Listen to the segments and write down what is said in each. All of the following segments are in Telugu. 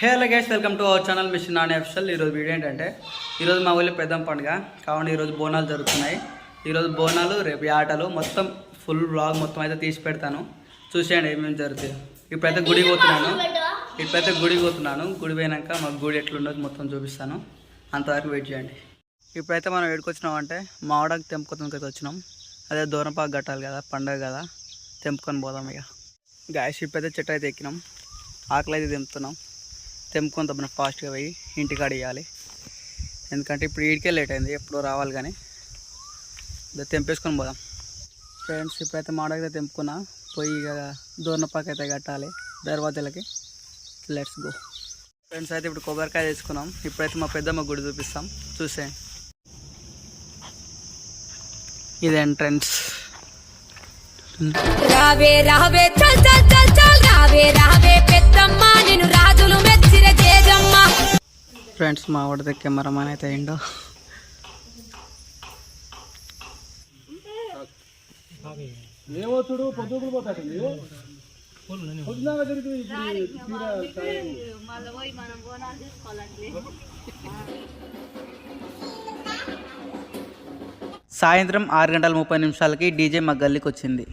Hey hello guys welcome to our channel mission non official ఈరోజు వీడియో ఏంటంటే ఈరోజు మా ఊళ్ళో పెద్ద పండుగ. కావున ఈరోజు బోనాలు జరుగుతున్నాయి. ఈరోజు బోనాలు రేపు ఈ ఆటలు మొత్తం ఫుల్ బ్లాగ్ మొత్తం అయితే తీసి పెడతాను. చూసేయండి ఏమేమి జరుగుతాయి. ఇప్పుడైతే గుడి పోతున్నాను. ఇప్పుడైతే గుడి పోతున్నాను. గుడి పోయినాక మాకు గుడి ఎట్లుండదు మొత్తం చూపిస్తాను. అంతవరకు వెయిట్ చేయండి. ఇప్పుడైతే మనం ఎక్కడికి వచ్చినాం అంటే మావడానికి తెంపుకొని అయితే వచ్చినాం. అదే దూరంపాకు కట్టాలి కదా పండగ కదా తెంపుకొని పోదాం ఇక. గాయస్ ఇప్పుడైతే చెట్టు అయితే ఎక్కినాం. ఆకలి అయితే తెంపుతున్నాం. తెంపుకొని తప్పన ఫాస్ట్గా పోయి ఇంటికాడ ఇవ్వాలి ఎందుకంటే ఇప్పుడు ఈడికే లేట్ అయింది ఎప్పుడో రావాలి కానీ. తెంపేసుకొని పోదాం. ఫ్రెండ్స్ ఇప్పుడైతే మాడకైతే తెంపుకున్నా. పోయి ఇక దూరణపాకు అయితే కట్టాలి దర్వాజలకి. లెట్స్ గో ఫ్రెండ్స్ అయితే ఇప్పుడు కొబ్బరికాయ తీసుకున్నాం ఇప్పుడైతే మా పెద్దమ్మ గుడి చూపిస్తాం. చూసేయండి. ఇది ఎంట్రన్స్ రావే రావే చల్ చల్ చల్ చల్. రావే రావే పెద్దమ్మ నేను ఫ్రెండ్స్ మా వాడితే కెమెరామాన్ అయితే అయిండు. ఏమవుతుడు పొద్దుకులు పోతాడు సాయంత్రం ఆరు గంటల ముప్పై నిమిషాలకి డీజే మా గల్లీకి వచ్చింది.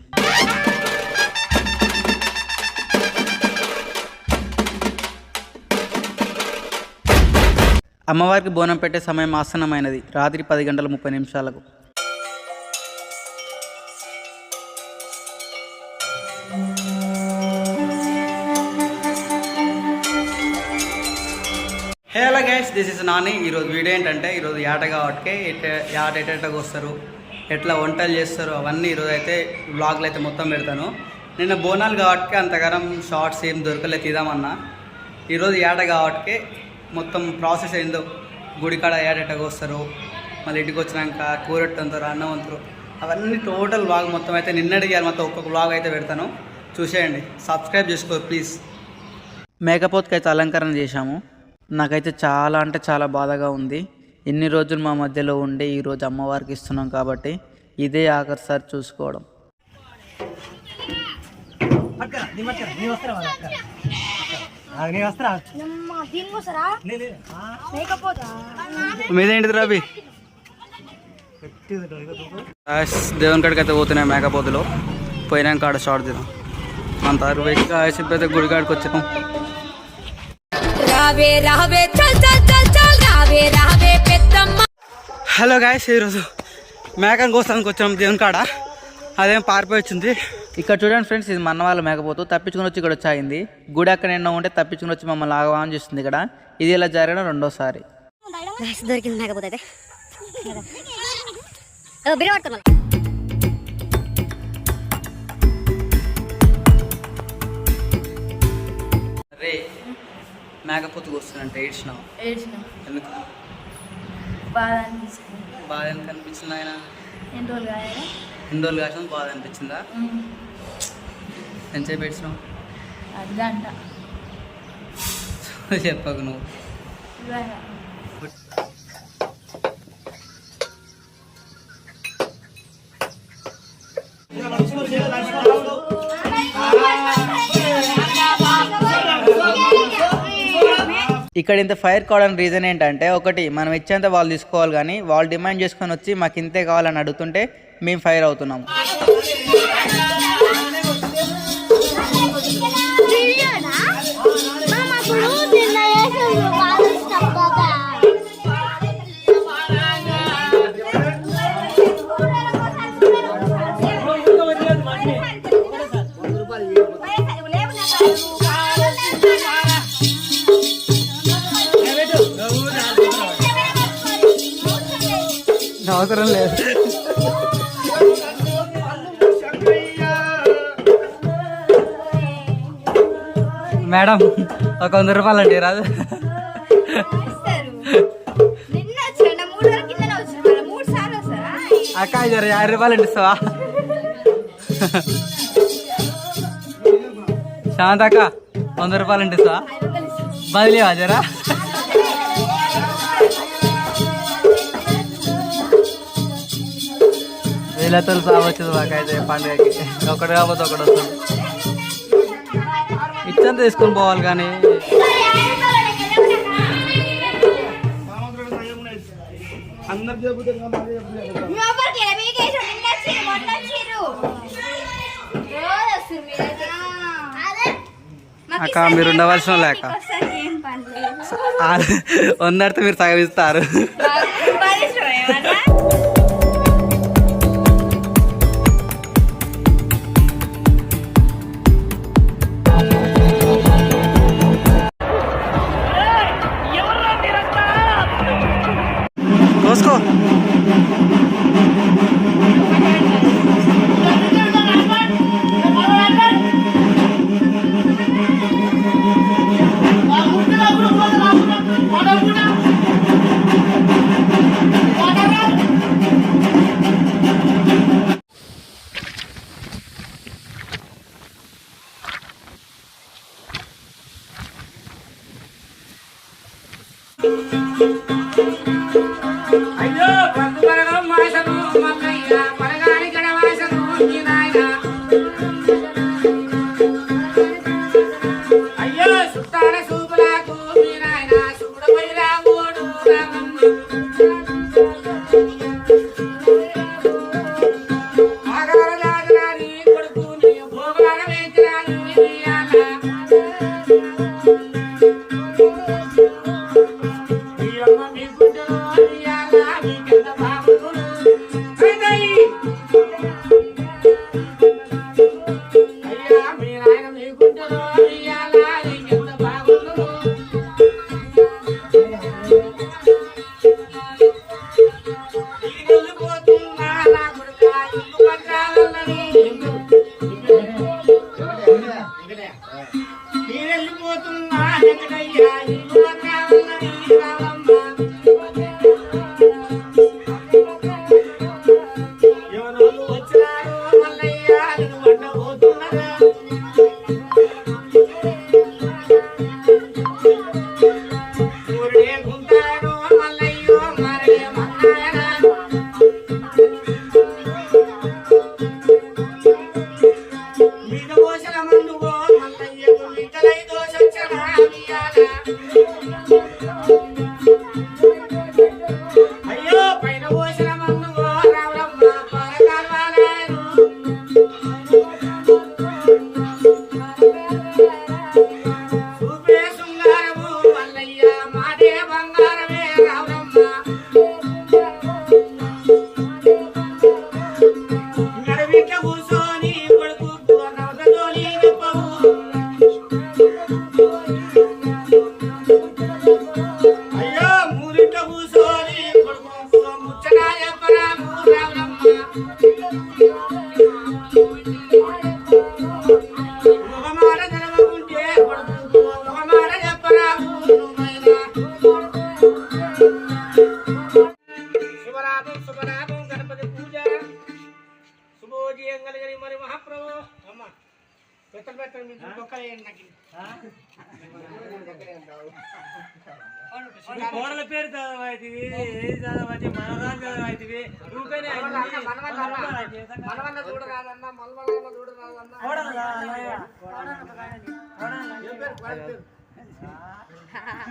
అమ్మవారికి బోనం పెట్టే సమయం ఆసన్నమైనది. రాత్రి పది గంటల ముప్పై నిమిషాలకు. Hello guys this is Nani ఈరోజు వీడియో ఏంటంటే ఈరోజు యాట కాబట్టి యాట ఎటెటకు వస్తారు ఎట్లా వంటలు చేస్తారు అవన్నీ ఈరోజు అయితే బ్లాగ్లు అయితే మొత్తం పెడతాను. నిన్న బోనాలు కాబట్టి అంతగానం షార్ట్స్ ఏం దొరకలే తీదామన్నా ఈరోజు యాట కాబట్టి మొత్తం ప్రాసెస్ ఏందో గుడికాడ యాటెటకు వస్తారు మళ్ళీ ఇంటికి వచ్చినాక కూరెట్టు అన్నం అంతరు అవన్నీ టోటల్ బ్లాగ్ మొత్తం అయితే నిన్నటికి మొత్తం ఒక్కొక్క బ్లాగ్ అయితే పెడతాను. చూసేయండి. సబ్స్క్రైబ్ చేసుకో ప్లీజ్ మేకపోతుకి అయితే అలంకరణ చేశాము. నాకైతే చాలా అంటే చాలా బాధగా ఉంది. ఎన్ని రోజులు మా మధ్యలో ఉండి ఈరోజు అమ్మవారికి ఇస్తున్నాం కాబట్టి ఇదే ఆఖరిసారి చూసుకోవడం. మీదేంటిది రవి దేవుని కాడికి అయితే పోతున్నాయి మేకపోతులు పోయినాక ఆడ షార్ట్ తినాం. మన తరపు అయితే గుడి కాడికి వచ్చాం. రావే రావే చల్ చల్ చల్ చల్ రావే రావే పెద్దమ్మ. హలో గాయస్ ఈరోజు మేకను కోస్తానికి వచ్చాం దేవుని కాడ. అదేం పారిపోయి వచ్చింది. ఇక్కడ చూడండి ఫ్రెండ్స్ ఇది మన వాళ్ళ మేకపోతూ. తప్పించుకుని వచ్చి ఇక్కడ వచ్చి ఆగింది గుడి అక్కడ ఎన్నో ఉంటే తప్పించుకుని వచ్చి మమ్మల్ని ఆగవాన్ చేస్తుంది ఇక్కడ. ఇది ఇలా జరగడం రెండోసారి. దొరికింది మేకపోతే అయితే. బిర్ర పట్టుకున్నా అరే మేకపోతు వస్తుందంటే ఏడ్చినావు. ఏడ్చిన? ఎందుకు? బాధ అనిపించింది బాధ ఎందుకు అనిపించింది ఆయన ఎన్ని రోజులు కాసిన బాధ అనిపించిందా? ఎంతసేపు ఏడ్చినావు? అర్ధంట చెప్పకు నువ్వు. ఇవాళ. ఇక్కడ ఇంత ఫైర్ కావడానికి రీజన్ ఏంటంటే ఒకటి మనం ఇచ్చేంత వాళ్ళు తీసుకోవాలి కానీ వాళ్ళు డిమాండ్ చేసుకొని వచ్చి మాకు ఇంతే కావాలని అడుగుతుంటే మేము ఫైర్ అవుతున్నాము. అవసరం లేదు. మేడం ఒక వంద రూపాయలు అండి రాదు. అక్క జర యాభై రూపాయలు అండి ఇస్తావా? శాంత అక్క వంద రూపాయలు అండి ఇస్తావా? బదిలేవా జరా? వీళ్ళతో సావచ్చుది మాకైతే పండుగకి. ఒకటి కాకపోతే ఒకటి వస్తుంది. ఇచ్చని తీసుకొని పోవాలి కానీ. అక్క మీరు ఉండవలసిన లేక అందరితో మీరు సగవిస్తారు వెళ్ళిపోతున్నా వెంకటయ్యా ఇల్లు కావాలని రావమ్మా. ఊరిడే గుంటారు Thank you. కోడల పేరు చదవాయితివి ఏది చదవాలి మనవాళ్ళు చదవాయితివి రూపాయి కోడలు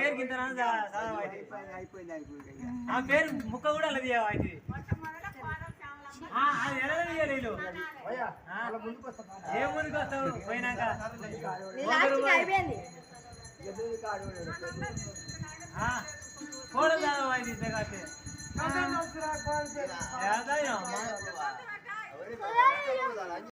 పేరు కింద ఆ పేరు ముక్క కూడా అలా తీయవు అయితే అది ఎలా తీయలేదు ఏ ముందుకు వస్తావు? పోయినాక. కోడలు చదవ అయితే ఇంతకాతే